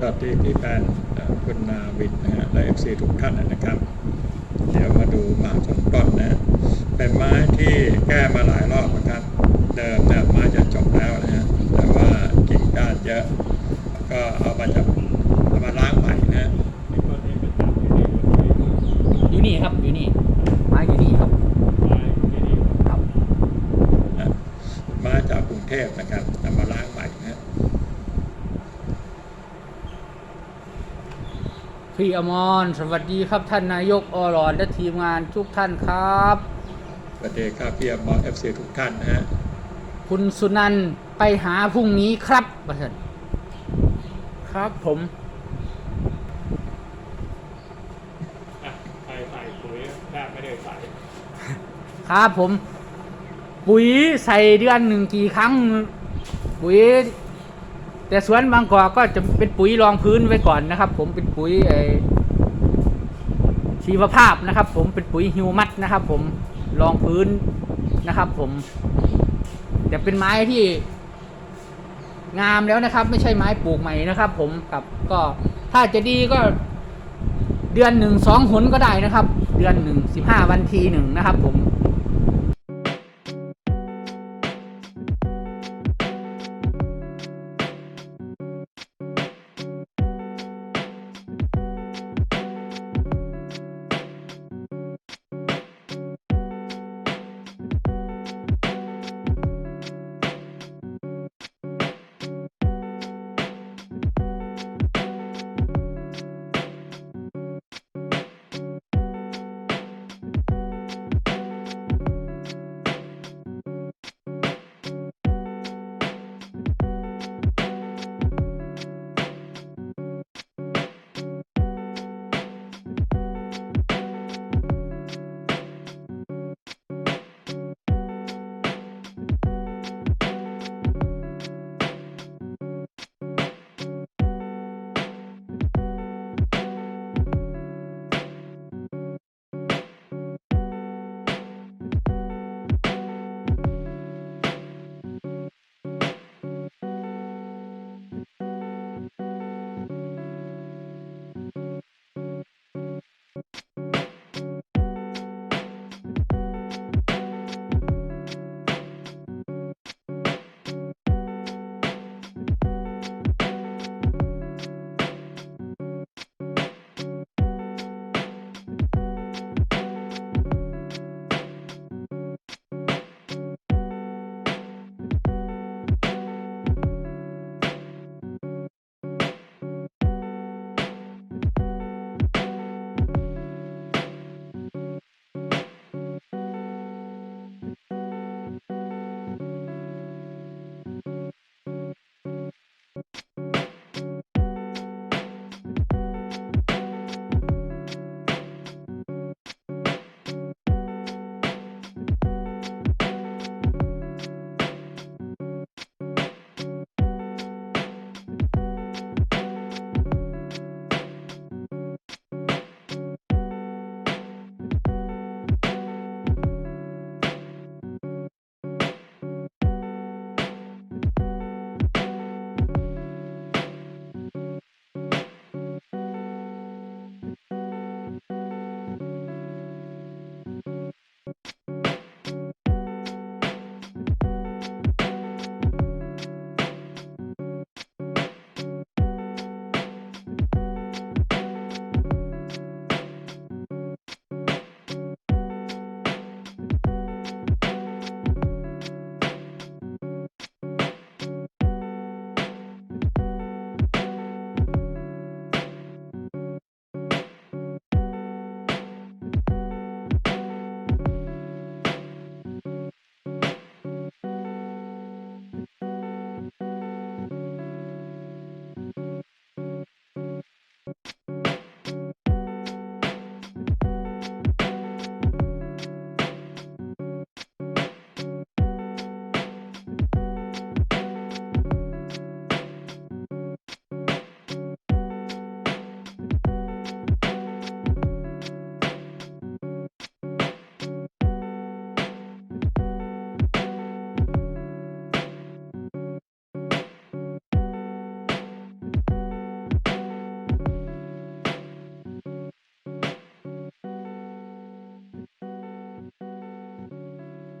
สวัสดีพี่แฟนเอ่อคุณนาวินนะฮะและเอฟซีทุกท่านนะครับ เดี๋ยวมาดูหมากของต้นนะ เป็นไม้ที่แก้มาหลายรอบนะครับ เดิมเนี่ยไม้จะจบแล้วนะฮะแต่ว่ากิ่งก้านเยอะ ก็เอามาจะเอามาล้างใหม่นะฮะอยู่นี่ครับอยู่นี่ไม้อยู่นี่ครับครับนะมาจากกรุงเทพนะครับเอามาล้างใหม่นะฮะ พี่อมรสวัสดีครับท่านนายกอรอนและทีมงานทุกท่านครับสวัสดีครับพี่อมรเอฟซีทุกท่านนะฮะคุณสุนันท์ไปหาพรุ่งนี้ครับประเสริฐครับผมใครใส่ปุ๋ยแทบไม่ได้ใส่ครับผม ปุ๋ยใส่เดือนหนึ่งกี่ครั้ง ปุ๋ย แต่สวนบางกอกก็จะเป็นปุ๋ยรองพื้นไว้ก่อนนะครับ ผมเป็นปุ๋ยชีวภาพนะครับ ผมเป็นปุ๋ยฮิวมัสนะครับ ผมรองพื้นนะครับ ผมแต่เป็นไม้ที่งามแล้วนะครับ ไม่ใช่ไม้ปลูกใหม่นะครับ ผมกับก็ถ้าจะดีก็เดือนหนึ่งสองหนก็ได้นะครับ เดือนหนึ่งสิบห้าวันทีหนึ่งนะครับ ผม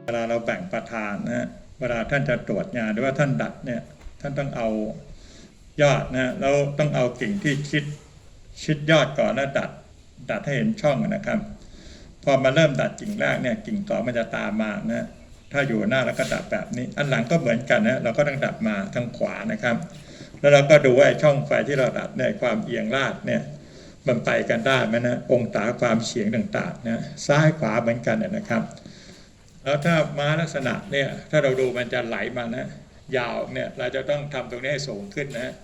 เวลาเราแบ่งประธานนะเวลาท่านจะตรวจงานหรือว่าท่านดัดเนี่ยท่านต้องเอายอดนะแล้วต้องเอากิ่งที่ชิดชิดยอดก่อนแล้วดัด ดัดให้เห็นช่องนะครับ พอมาเริ่มดัดกิ่งแรกเนี่ยกิ่งต่อมันจะตามมานะถ้าอยู่หน้าแล้วก็ดัดแบบนี้ อันหลังก็เหมือนกันนะเราก็ต้องดัดมาทางขวานะครับ แล้วเราก็ดูว่าช่องไฟที่เราดัดเนี่ยความเอียงลาดเนี่ยมันไปกันได้ไหมนะองศาความเฉียงต่างๆนะซ้ายขวาเหมือนกันนะครับ แล้วถ้าม้าลักษณะเนี่ยถ้าเราดูมันจะไหลมานะยาวเนี่ยเราจะต้องทำตรงนี้ให้สูงขึ้นนะ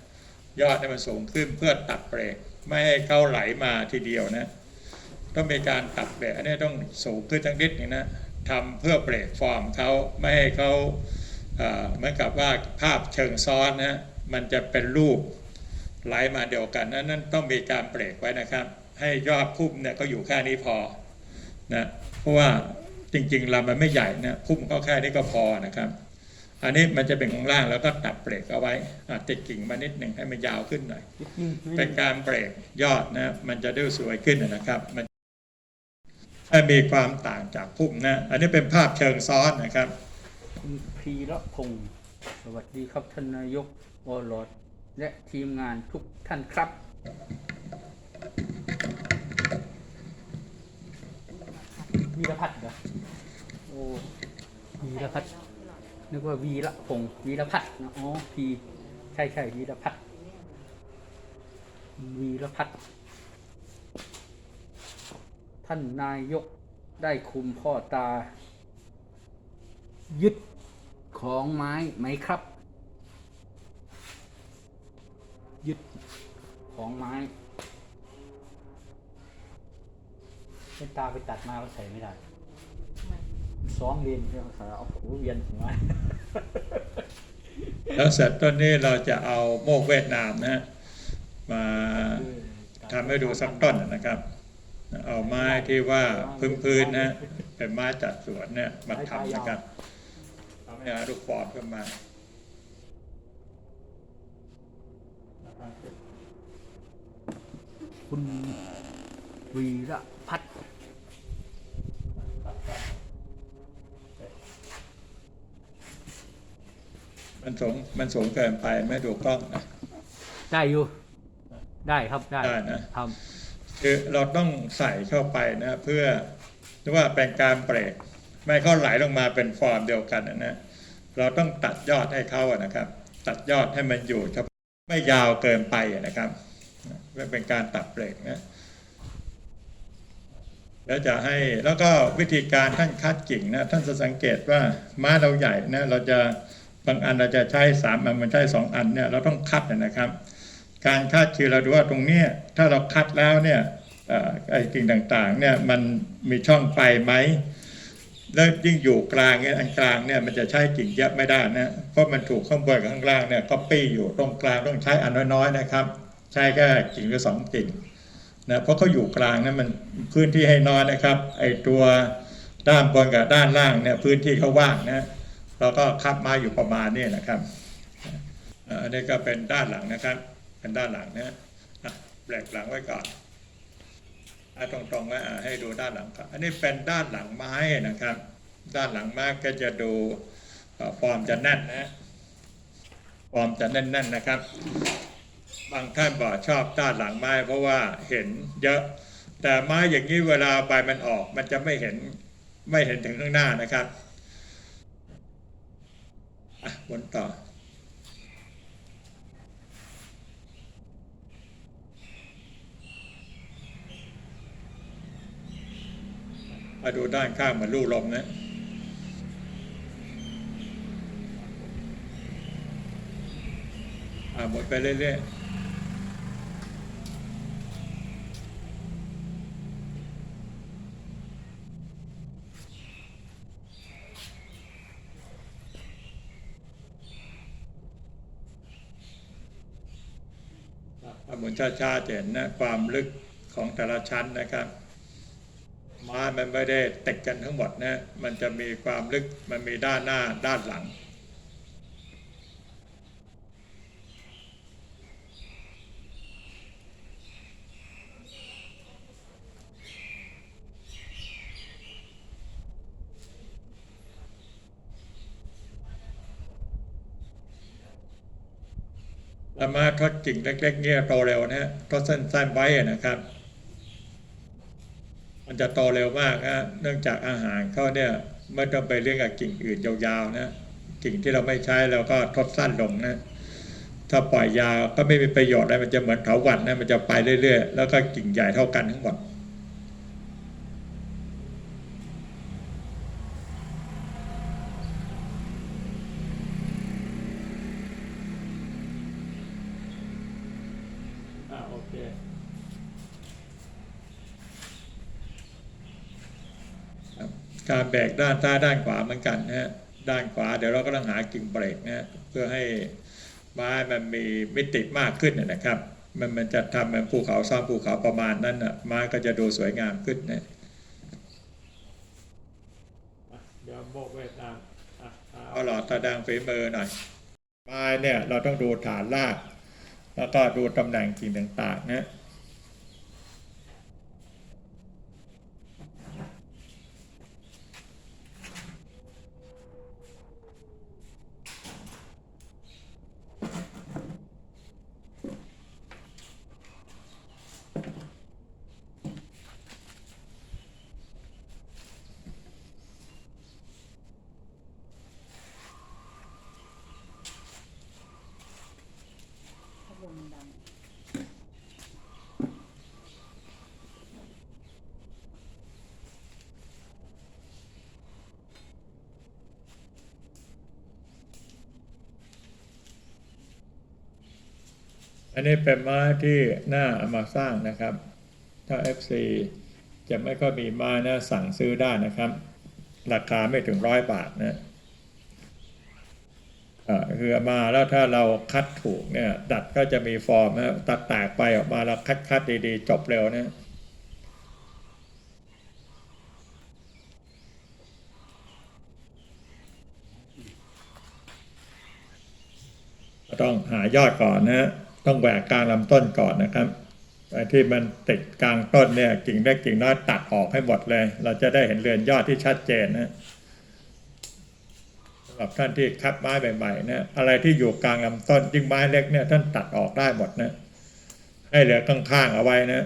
ยอดให้มันสูงขึ้นเพื่อตัดเบรกไม่ให้เข้าไหลมาทีเดียวนะต้องมีการตัดเบรกอันนี้ต้องสูงขึ้นทั้งนิดนึงนะทำเพื่อเบรกฟอร์มเขาไม่ให้เขาเหมือนกับว่าภาพเชิงซ้อนนะมันจะเป็นรูปไหลมาเดียวกันนั้นนั้นต้องมีการเบรกไว้นะครับ ให้ยอดพุ่มเนี่ยก็อยู่แค่นี้พอนะเพราะว่า จริงๆลำมันไม่ใหญ่นะพุ่มก็แค่นี้ก็พอนะครับ อันนี้มันจะเป็นข้างล่างแล้วก็ตัดเบรกเอาไว้อะติดกิ่งมานิดหนึ่งให้มันยาวขึ้นหน่อย เป็นการเบรกยอดนะมันจะดูสวยขึ้นนะครับ มันให้มีความต่างจากพุ่มนะอันนี้เป็นภาพเชิงซ้อนนะครับคุณพีระพงศ์สวัสดีครับท่านนายกวอลลอดและทีมงานทุกท่านครับ วีรพัฒน์เหรอโอ้วีรพัฒน์นึกว่าวีระพงศ์วีรพัฒน์นะอ๋อพีใช่ใช่วีรพัฒน์วีรพัฒน์ท่านนายกได้คุมพ่อตา ยึดของไม้ไหมครับ ยึดของไม้ เป็นตาไปตัดมาก็ใส่ไม่ได้ซ้อมเรียนเรื่องภาษาเอาหูเวียนหัวแล้วเสร็จต้นนี้เราจะเอาโมกเวียดนามนะมาทำให้ดูสักต้นนะครับ เอาไม้ที่ว่าพื้นๆนะเป็นไม้จัดสวนเนี่ยมาทำนะครับทำให้หาลูกฟอร์มขึ้นมาคุณวีระพัฒน์ มันสูงมันสูงเกินไปไม่ดูกล้องนะได้อยู่ ได้ครับได้ได้นะครับคือเราต้องใส่เข้าไปนะเพื่อหรือว่าเป็นการเบรกไม่ให้เขาไหลลงมาเป็นฟอร์มเดียวกันนะนะเราต้องตัดยอดให้เขาอะนะครับ ตัดยอดให้มันอยู่เฉพาะไม่ยาวเกินไปอะนะครับไม่เป็นการตัดเบรกนะแล้วจะให้แล้วก็วิธีการท่านคัดกิ่งนะท่านจะสังเกตว่าม้าเราใหญ่นะเราจะ บางอันเราจะใช้สามอันมันใช้สองอันเนี่ยเราต้องคัดนะครับ การคัดคือเราดูว่าตรงนี้ถ้าเราคัดแล้วเนี่ยอไอ้กิ่งต่างๆเนี่ยมันมีช่องไฟไหมแล้วยิ่งอยู่กลางเนี่ยอันกลางเนี่ยมันจะใช้กิ่งเยอะไม่ได้นะเพราะมันถูกข้างบนกับข้างล่างเนี่ยก็ปี้อยู่ตรงกลางต้องใช้อันน้อยๆนะครับ ใช้แค่กิ่งหรือสองกิ่งนะเพราะเขาอยู่กลางนะมันพื้นที่ให้น้อยนะครับไอ้ตัวด้านบนกับด้านล่างเนี่ยพื้นที่เขาว่างนะ เราก็คัดมาอยู่ประมาณนี้นะครับอันนี้ก็เป็นด้านหลังนะครับ เป็นด้านหลังนะอะแบกหลังไว้ก่อนเอาตรงๆไว้อะให้ดูด้านหลังก่อนอันนี้เป็นด้านหลังไม้นะครับ ด้านหลังไม้ก็จะดูเอ่อฟอร์มจะแน่นนะฟอร์มจะแน่นๆนะครับ บางท่านบอกชอบด้านหลังไม้ เพราะว่าเห็นเยอะ แต่ไม้อย่างนี้เวลาใบมันออก มันจะไม่เห็นไม่เห็นถึงข้างหน้านะครับ อะวนต่อ มาดูด้านข้างเหมือนลูกลมนะอ่าหมดไปเรื่อยๆเอาหมุน ช้าๆจะเห็นนะความลึกของแต่ละชั้นนะครับไม้มันไม่ได้ติดกันทั้งหมดนะมันจะมีความลึกมันมีด้านหน้าด้านหลัง แล้วไม้ทอดกิ่งเล็ก ๆ เนี่ยโตเร็วนะฮะทอดสั้นๆไว้อะนะครับ มันจะโตเร็วมากนะเนื่องจากอาหารเขาเนี่ยไม่ต้องไปเรื่องกับกิ่งอื่นยาวๆนะกิ่งที่เราไม่ใช้เราก็ทดสั้นลงนะถ้าปล่อยยาวก็ไม่มีประโยชน์อะไรมันจะเหมือนเถาวัลย์นะมันจะไปเรื่อยๆ แล้วก็กิ่งใหญ่เท่ากันทั้งหมด อ่าโอเค ครับกา รแบกด้านซ้ายด้านขวาเหมือนกันนะฮะด้านขวาเดี๋ยวเราก็ต้องหากิ่งเบรกนะฮะเพื่อให้ไม้มันมีมิติมากขึ้นนะนะครับ มันมันจะทำเป็นภูเขาซ้อนภูเขาประมาณนั้นนะไม้ก็จะดูสวยงามขึ้นนะอะเดี๋ยวโบกเวทตามอะเอาเอาหลอดตาดังฝีมือหน่อยไม้เนี่ยเราต้องดูฐานราก แล้วก็ดูตำแหน่งกิ่งต่างๆนะ อันนี้เป็นม้าที่น่าเอามาสร้างนะครับ ถ้า FC จะไม่ก็มีม้านะสั่งซื้อได้นะครับ ราคาไม่ถึงร้อยบาทนะอ่อคือมาแล้วถ้าเราคัดถูกเนี่ย ดัดก็จะมีฟอร์มนะตัดแตกไปออกมาแล้วคัดคัดดีๆ จบเร็วนะต้องหายอดก่อนนะฮะ ต้องแหวกกลางลำต้นก่อนนะครับไอ้ที่มันติดกลางต้นเนี่ยกิ่งเล็กกิ่งน้อยตัดออกให้หมดเลย เราจะได้เห็นเรือนยอดที่ชัดเจนนะสำหรับท่านที่คัดไม้ใหม่ๆนะอะไรที่อยู่กลางลำต้นยิ่งไม้เล็กเนี่ยท่านตัดออกได้หมดนะให้เหลือข้างๆเอาไว้นะ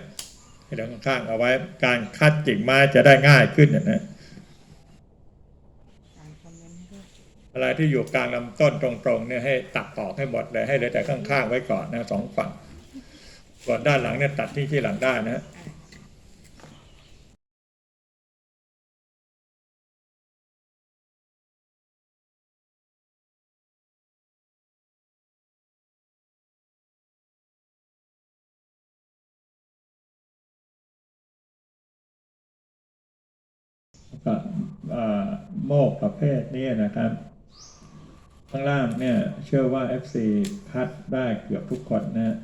ให้เหลือข้างๆเอาไว้ การคัดกิ่งไม้จะได้ง่ายขึ้นนะนะ อ่านคอมเมนต์ให้ด้วย อะไรที่อยู่กลางลำต้นตรงๆเนี่ยให้ตัดออกให้หมดเลยให้เหลือแต่ข้างๆไว้ก่อนนะสองฝั่งส่วนด้านหลังเนี่ยตัดที่ที่หลังได้นะก็อ่อโมกประเภทนี้นะครับ ข้างล่างเนี่ยเชื่อว่า FC คัดได้เกือบทุกคนนะ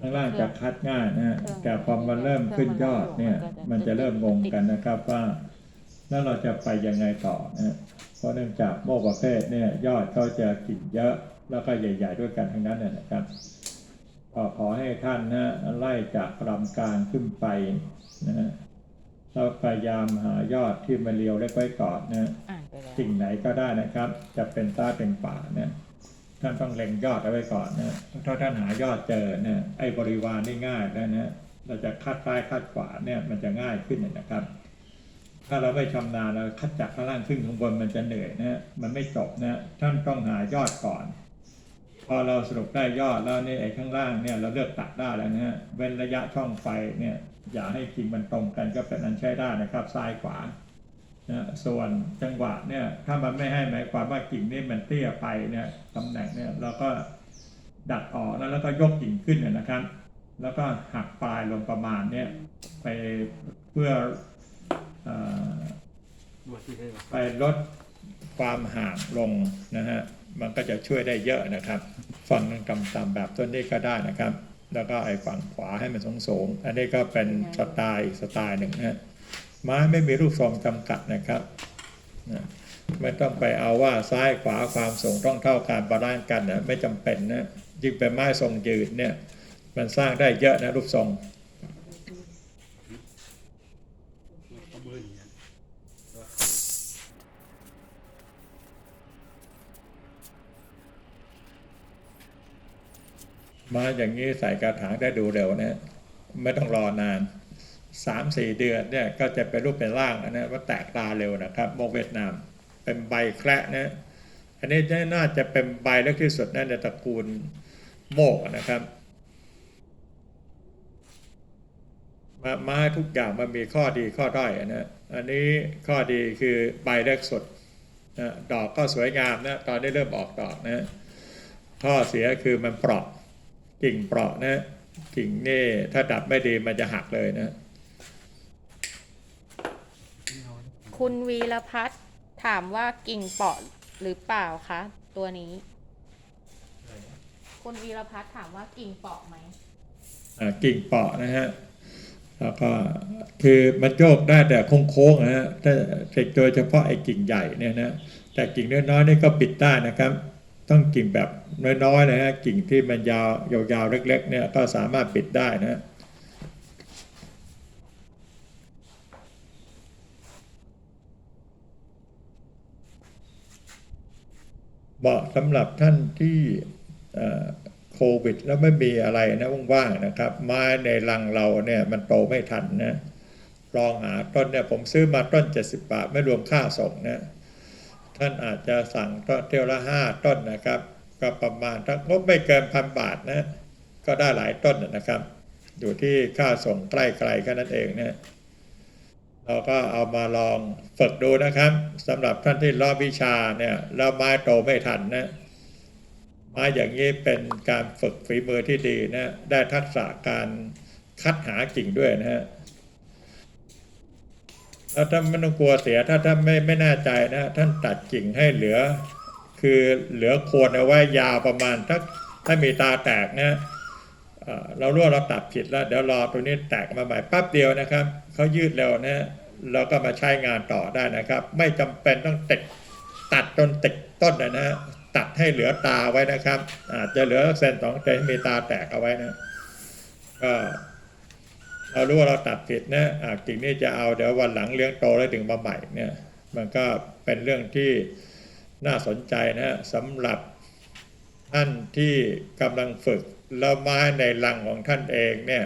ข้างล่างจะคัดง่ายนะฮะแต่พอมันเริ่มขึ้นยอดเนี่ย มันจะเริ่มงงกันนะครับว่าแล้วเราจะไปยังไงต่อนะเพราะเนื่องจากโมกประเภทเนี่ยยอดเขาจะกิ่งเยอะแล้วก็ใหญ่ๆด้วยกันทั้งนั้นนะนะครับก็ขอให้ท่านนะไล่จากลำกลางขึ้นไปนะฮะ เราพยายามหายอดที่มันเรียวเล็กไว้ก่อนนะอ่านไปแล้วสิ่งไหนก็ได้นะครับ จะเป็นซ้ายเป็นขวาเนี่ยท่านต้องเล็งยอดเอาไว้ก่อนนะถ้าท่านหายอดเจอเนี่ยไอ้บริวารนี่ง่ายแล้วนะเราจะคัดซ้ายคัดขวาเนี่ยมันจะง่ายขึ้นนะครับ ถ้าเราไม่ชำนาญเราคัดจากข้างล่างขึ้นข้างบนมันจะเหนื่อยนะมันไม่จบนะท่านต้องหายอดก่อน พอเราสรุปได้ยอดแล้วนี่ไอ้ข้างล่างเนี่ยเราเลือกตัดได้แล้วนะฮะเว้นระยะช่องไฟเนี่ย อย่าให้กิ่งมันตรงกันก็เป็นอันใช้ได้นะครับ ซ้ายขวานะส่วนจังหวะเนี่ยถ้ามันไม่ให้หมายความว่ากิ่งนี่มันเตี้ยไปเนี่ยตำแหน่งเนี่ยเราก็ดัดออกแล้วแล้วก็ยกกิ่งขึ้นเนี่ยนะครับ แล้วก็หักปลายลงประมาณเนี่ยไปเพื่ออไปลดความห่างลงนะฮะมันก็จะช่วยได้เยอะนะครับฝั่งหนึงต่ำๆแบบต้นนี้ก็ได้นะครับ แล้วก็ไอ้ฝั่งขวาให้มันสูงๆอันนี้ก็เป็นสไตล์สไตล์หนึ่งนะฮะไม้ไม่มีรูปทรงจำกัดนะครับนะไม่ต้องไปเอาว่าซ้ายขวาความสูงต้องเท่ากันบาลานซ์กันนะไม่จำเป็นนะยิ่งเป็นไม้ทรงยืนเนี่ยมันสร้างได้เยอะนะรูปทรง มาอย่างนี้ใส่กระถางได้ดูเร็วนะไม่ต้องรอนานสามสี่เดือนเนี่ยก็จะเป็นรูปเป็นร่างนะว่าแตกตาเร็วนะครับโมกเวียดนาม เป็นใบแคระนะอันนี้น่าจะเป็นใบเล็กที่สุดนะในตระกูลโมกนะครับมาม้ทุกอย่างมันมีข้อดีข้อด้อยนะอันนี้ข้อดีคือใบเล็กสุดนะดอกก็สวยงามนะตอนนี้เริ่มออกดอกนะข้อเสียคือมันเปราะ กิ่งเปราะนะ กิ่งนี่ถ้าดับไม่ดีมันจะหักเลยนะ คุณวีรพัฒน์ถามว่ากิ่งเปาะหรือเปล่าคะ ตัวนี้ คุณวีรพัฒน์ถามว่ากิ่งเปาะไหมอ่ากิ่งเปาะนะฮะแล้วก็คือมันโยกได้แต่โค้งๆนะฮะถ้าโดยเฉพาะไอ้กิ่งใหญ่เนี่ยนะแต่กิ่งน้อยๆนี่ก็ปิดได้นะครับ ต้องกิ่งแบบน้อยๆนะฮะกิ่งที่มันยาวยาวๆเล็กๆเนี่ยก็สามารถปิดได้นะเหมาะสำหรับท่านที่โควิดแล้วไม่มีอะไรนะว่างๆนะครับ ไม้ในรังเราเนี่ยมันโตไม่ทันนะลองหาต้นเนี่ยผมซื้อมาต้น 70 บาท ไม่รวมค่าส่งนะ ท่านอาจจะสั่งต้นเที่ยวละห้าต้นนะครับ ก็ประมาณถ้างบไม่เกินพันบาทนะก็ได้หลายต้นนะครับ อยู่ที่ค่าส่งใกล้ๆแค่นั้นเองนะเราก็เอามาลองฝึกดูนะครับสำหรับท่านที่รอบวิชาเนี่ยแล้วไม้โตไม่ทันนะไม้อย่างนี้เป็นการฝึกฝีมือที่ดีนะได้ทักษะการคัดหากิ่งด้วยนะฮะ แล้วท่านไม่ต้องกลัวเสียถ้าท่านไม่ไม่แน่ใจนะ ท่านตัดกิ่งให้เหลือ คือเหลือโคนเอาไว้ยาวประมาณถ้าถ้ามีตาแตกนะเรารู้ว่าเราตัดผิดแล้ว เดี๋ยวรอตัวนี้แตกมาใหม่แป๊บเดียวนะครับเขายืดเร็วนะเราก็มาใช้งานต่อได้นะครับ ไม่จำเป็นต้องติดตัดจนติดต้นนะนะตัดให้เหลือตาไว้นะครับ อาจจะเหลือเซนสองเซนมีตาแตกเอาไว้นะก็ เรารู้ว่าเราตัดผิดนะอ่ากิ่งนี้จะเอาเดี๋ยววันหลังเลี้ยงโตแล้วถึงมาใหม่เนี่ยมันก็เป็นเรื่องที่น่าสนใจนะสำหรับท่านที่กำลังฝึกแล้วไม้ในรังของท่านเองเนี่ย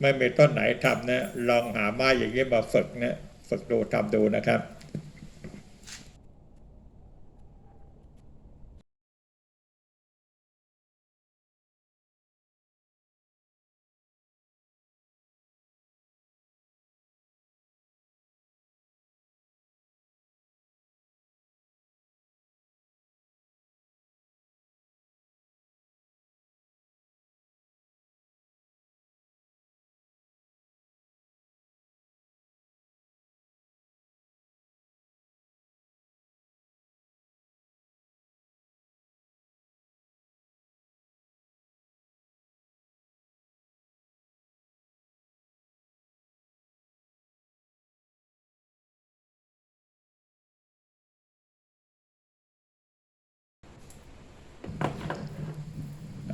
ไม่มีต้นไหนทำนะลองหาไม้อย่างนี้มาฝึกนะฝึกดูทำดูนะครับ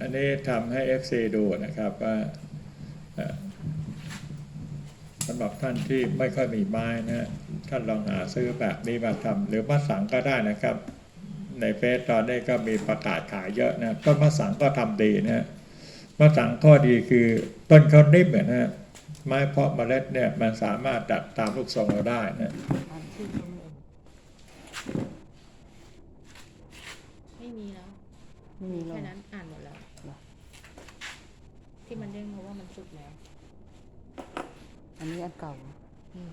อันนี้ทำให้ FC ดูนะครับว่าเอ่อสำหรับท่านที่ไม่ค่อยมีไม้นะท่านลองหาซื้อแบบนี้มาทำหรือมาสังก็ได้นะครับ ในเฟซตอนนี้ก็มีประกาศขายเยอะนะต้นมะสังก็ทำดีนะมะสังข้อดีคือต้นเขานิ่มนะฮะไม้เพาะเมล็ดเนี่ยมันสามารถดัดตามลูกทรงเราได้นะไม่มีแล้วไม่มีเลแค่ยนั้นอ่านหมดแล้ว เหรอ ที่มันเด้งเพราะว่ามันสุดแล้ว อันนี้อันเก่าอืม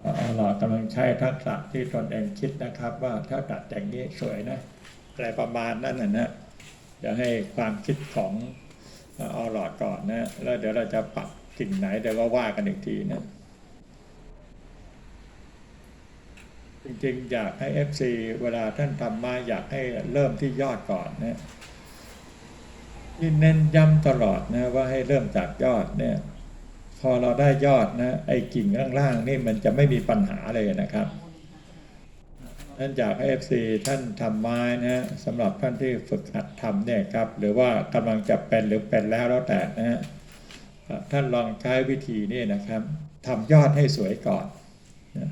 เอาล่ะกำลังใช้ทักษะที่ตนเองคิดนะครับ ว่าถ้าตัดอย่างนี้สวยนะอะไรประมาณนั้นนะนะเดี๋ยวให้ความคิดของเอาหลอดก่อนนะ แล้วเดี๋ยวเราจะปรับสิ่งไหนเดี๋ยวก็ว่ากันอีกทีนะจริงๆ อยากให้ FC เวลาท่านทำมาอยากให้เริ่มที่ยอดก่อนนะ ที่เน้นย้ำตลอดนะว่าให้เริ่มจากยอดเนี่ยพอเราได้ยอดนะไอ้กิ่งล่างๆนี่มันจะไม่มีปัญหาเลยนะครับนั่นจากให้ FC ท่านทำไม้นะสำหรับท่านที่ฝึกหัดทำเนี่ยครับหรือว่ากำลังจะเป็นหรือเป็นแล้วแล้วแต่นะฮะท่านลองใช้วิธีนี้นะครับทำยอดให้สวยก่อนนะ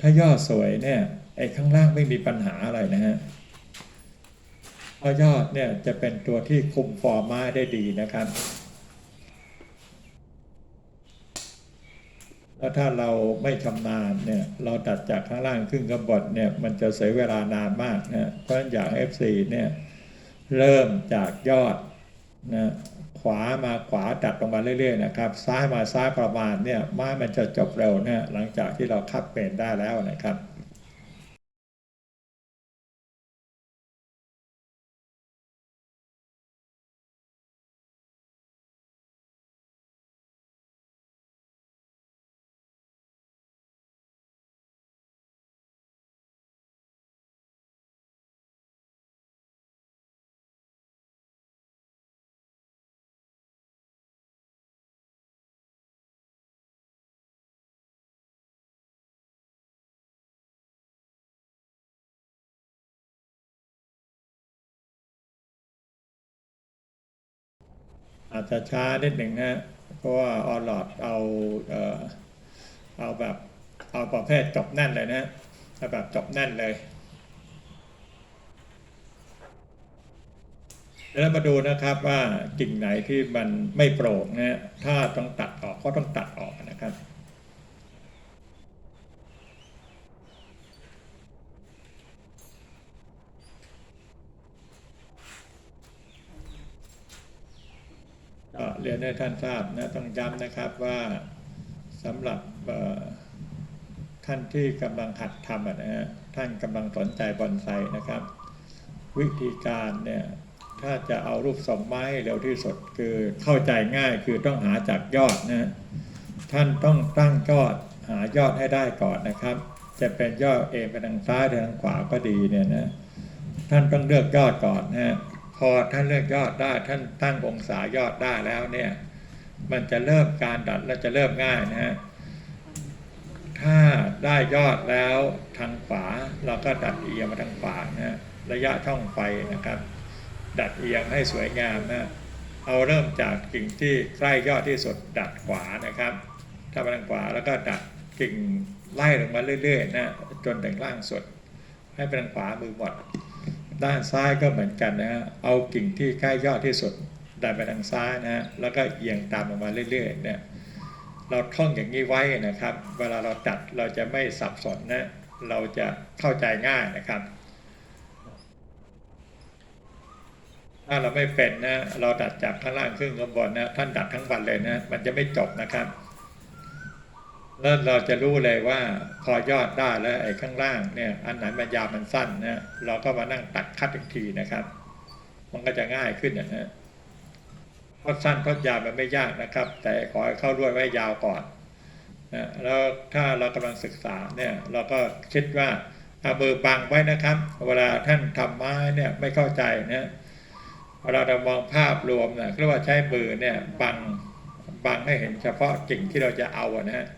ถ้ายอดสวยเนี่ยไอ้ข้างล่างไม่มีปัญหาอะไรนะฮะ ราะยอดเนี่ยจะเป็นตัวที่คุมฟอร์มไม้ได้ดีนะครับ แล้วถ้าเราไม่ชำนาญเนี่ยเราตัดจากข้างล่างขึ้นข้างบนเนี่ยมันจะเสียเวลานานมากนะเพราะฉะนั้นอย่าง F4 เนี่ยเริ่มจากยอดนะขวามาขวาตัดลงมาเรื่อยๆนะครับ ซ้ายมาซ้ายประมาณเนี่ยม้ามันจะจบเร็วนะหลังจากที่เราคัดเป็นได้แล้วนะครับ อาจจะช้านิดหนึ่งนะเพราะว่าออลอดเอาเออเอาแบบเอาประเภทจบแน่นเลยนะเอาแบบจบแน่นเลยแล้วมาดูนะครับว่ากิ่งไหนที่มันไม่โปร่งนะถ้าต้องตัดออกก็ต้องตัดออกนะครับ ก็ เรียนให้ท่านทราบนะต้องย้ำนะครับว่าสำหรับท่านที่กำลังหัดทำนะฮะท่านกำลังสนใจบอนไซนะครับ วิธีการเนี่ยถ้าจะเอารูปทรงไม้เร็วที่สุดคือเข้าใจง่ายคือต้องหาจากยอดนะท่านต้องตั้งยอดหายอดให้ได้ก่อนนะครับ จะเป็นยอดเอไปทางซ้ายหรือทางขวาก็ดีเนี่ยนะท่านต้องเลือกยอดก่อนนะฮะ พอท่านเลือกยอดได้ท่านตั้งองศายอดได้แล้วเนี่ย มันจะเริ่มการดัดและจะเริ่มง่ายนะฮะถ้าได้ยอดแล้วทางขวาเราก็ดัดเอียงมาทางขวานะระยะช่องไฟนะครับ ดัดเอียงให้สวยงามนะเอาเริ่มจากกิ่งที่ใกล้ยอดที่สุดดัดขวานะครับ ถ้ามาทางขวาแล้วก็ดัดกิ่งไล่ลงมาเรื่อยๆนะจนถึงล่างสุด ให้เป็นทางขวามือหมด ด้านซ้ายก็เหมือนกันนะฮะเอากิ่งที่ใกล้ยอดที่สุดดันไปทางซ้ายนะฮะแล้วก็เอียงตามลงมาเรื่อยๆเนี่ยเราท่องอย่างนี้ไว้นะครับ เวลาเราตัดเราจะไม่สับสนนะเราจะเข้าใจง่ายนะครับ ถ้าเราไม่เป็นนะเราดัดจากข้างล่างขึ้นข้างบนนะท่านดัดทั้งวันเลยนะมันจะไม่จบนะครับ แล้วเราจะรู้เลยว่าพอยอดได้แล้วไอ้ข้างล่างเนี่ยอันไหนมันยาวมันสั้นนะเราก็มานั่งตัดคัดอีกทีนะครับ มันก็จะง่ายขึ้นนะฮะเพราะสั้นเพราะยาวมันไม่ยากนะครับ แต่ขอให้เข้าด้วยไว้ยาวก่อนนะแล้วถ้าเรากำลังศึกษาเนี่ยเราก็คิดว่าเอามือบังไว้นะครับ เวลาท่านทำไม้เนี่ยไม่เข้าใจนะเวลาเรามองภาพรวมนะเรียกว่าใช้มือเนี่ยบังบังให้เห็นเฉพาะกิ่งที่เราจะเอานะฮะ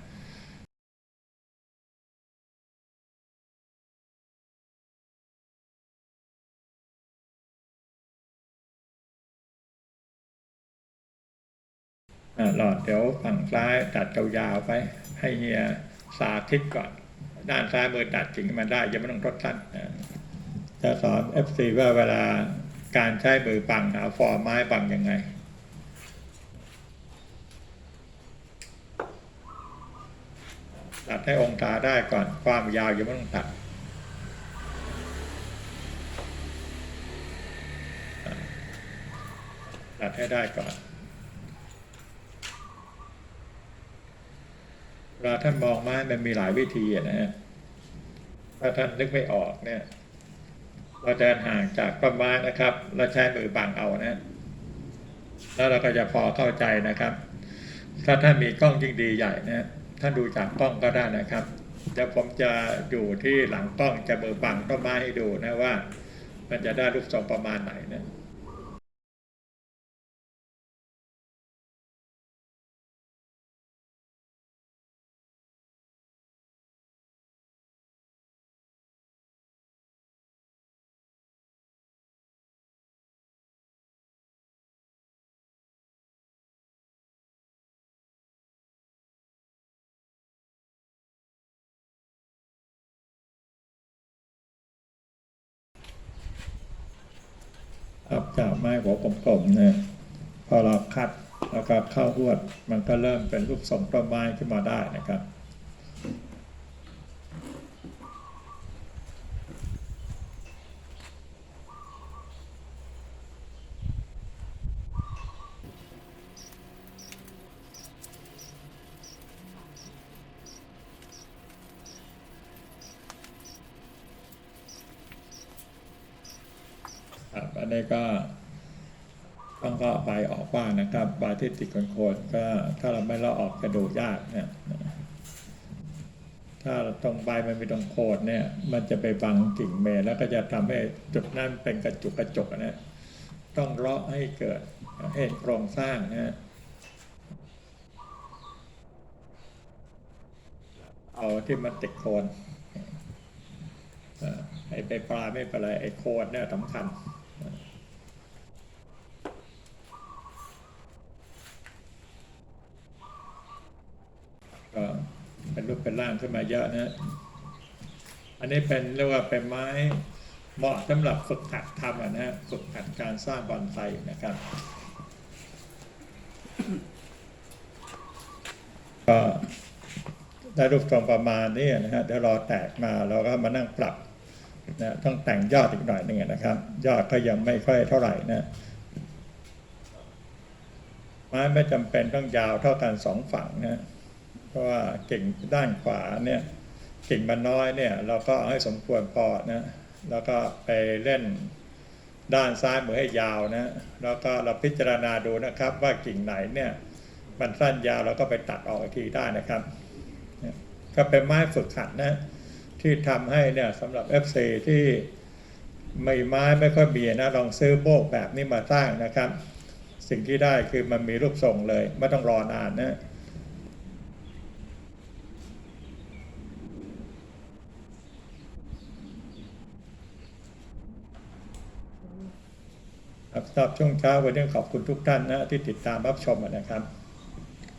ลอดเดี๋ยวฝั่งซ้ายตัดยาวๆไป ให้เฮียสาธิตก่อน ด้านซ้ายมือตัดจริงมันได้ยังไม่ต้องทดสั้นจะสอน FC ว่าเวลาการใช้มือบังหาฟอร์ไม้บังยังไงตัดให้องศาได้ก่อนความยาวยังไม่ต้องตัดตัดให้ได้ก่อน เว ลาท่านมองไม้มันมีหลายวิธีนะฮะถ้าท่านนึกไม่ออกเนี่ย เราเดินห่างจากต้นไม้นะครับแล้วใช้มือบังเอานะ แล้วเราก็จะพอเข้าใจนะครับ ถ้าท่านมีกล้องยิ่งดีใหญ่นะท่านดูจากกล้องก็ได้นะครับเดี๋ยวผมจะอยู่ที่หลังกล้องจะมือบังต้นไม้ให้ดูนะว่า มันจะได้รูปทรงประมาณไหนนะ ครับจากไม้หัวกลมๆเนี่ยพอเราคัดแล้วก็เข้ารวด มันก็เริ่มเป็นรูปทรงต้นไม้ขึ้นมาได้นะครับ ก็ต้องก็เอาใบออกบ้างนะครับใบที่ติดโคนก็ถ้าเราไม่เลาะออกจะดูยากเนี่ยถ้าตรงใบมันมีตรงโคนเนี่ย มันจะไปบังกิ่งเมแล้วก็จะทำให้จุดนั้นเป็นกระจุกกระจกนะต้องเลาะให้เกิดเห็นโครงสร้างนะเอาที่มันติดโคนเอ่อไอ้ไปปลาไม่เป็นไรไอ้โคนเนี่ยสำคัญ ก็เป็นรูปเป็นร่างขึ้นมาเยอะนะ อันนี้เป็นเรียกว่าเป็นไม้เหมาะสำหรับฝึกหัดทำนะฮะฝึกหัดการสร้างบอนไซนะครับก็ได้รูปทรงประมาณนี้นะฮะเดี๋ยวรอแตกมาเราก็มานั่งปรับนะต้องแต่งยอดอีกหน่อยหนึ่งนะครับ ยอดก็ยังไม่ค่อยเท่าไหร่นะไม้ไม่จำเป็นต้องยาวเท่ากันสองฝั่งนะ ราะว่ากิ่งด้านขวาเนี่ยกิ่งมันน้อยเนี่ยเราก็เอาให้สมควรพอนะแล้วก็ไปเล่นด้านซ้ายมือให้ยาวนะแล้วก็เราพิจารณาดูนะครับ ว่ากิ่งไหนเนี่ยมันสั้นยาวเราก็ไปตัดออกอีกทีได้นะครับ ก็เป็นไม้ฝึกหัดนะที่ทำให้เนี่ยสำหรับ FC ที่ไม่ไม้ไม่ค่อยมีนะลองซื้อโบกแบบนี้มาสร้างนะครับ สิ่งที่ได้คือมันมีรูปทรงเลย ไม่ต้องรอนานนะ ครับสำหรับช่วงเช้าวันนี้ขอบคุณทุกท่านนะที่ติดตามรับชมนะครับ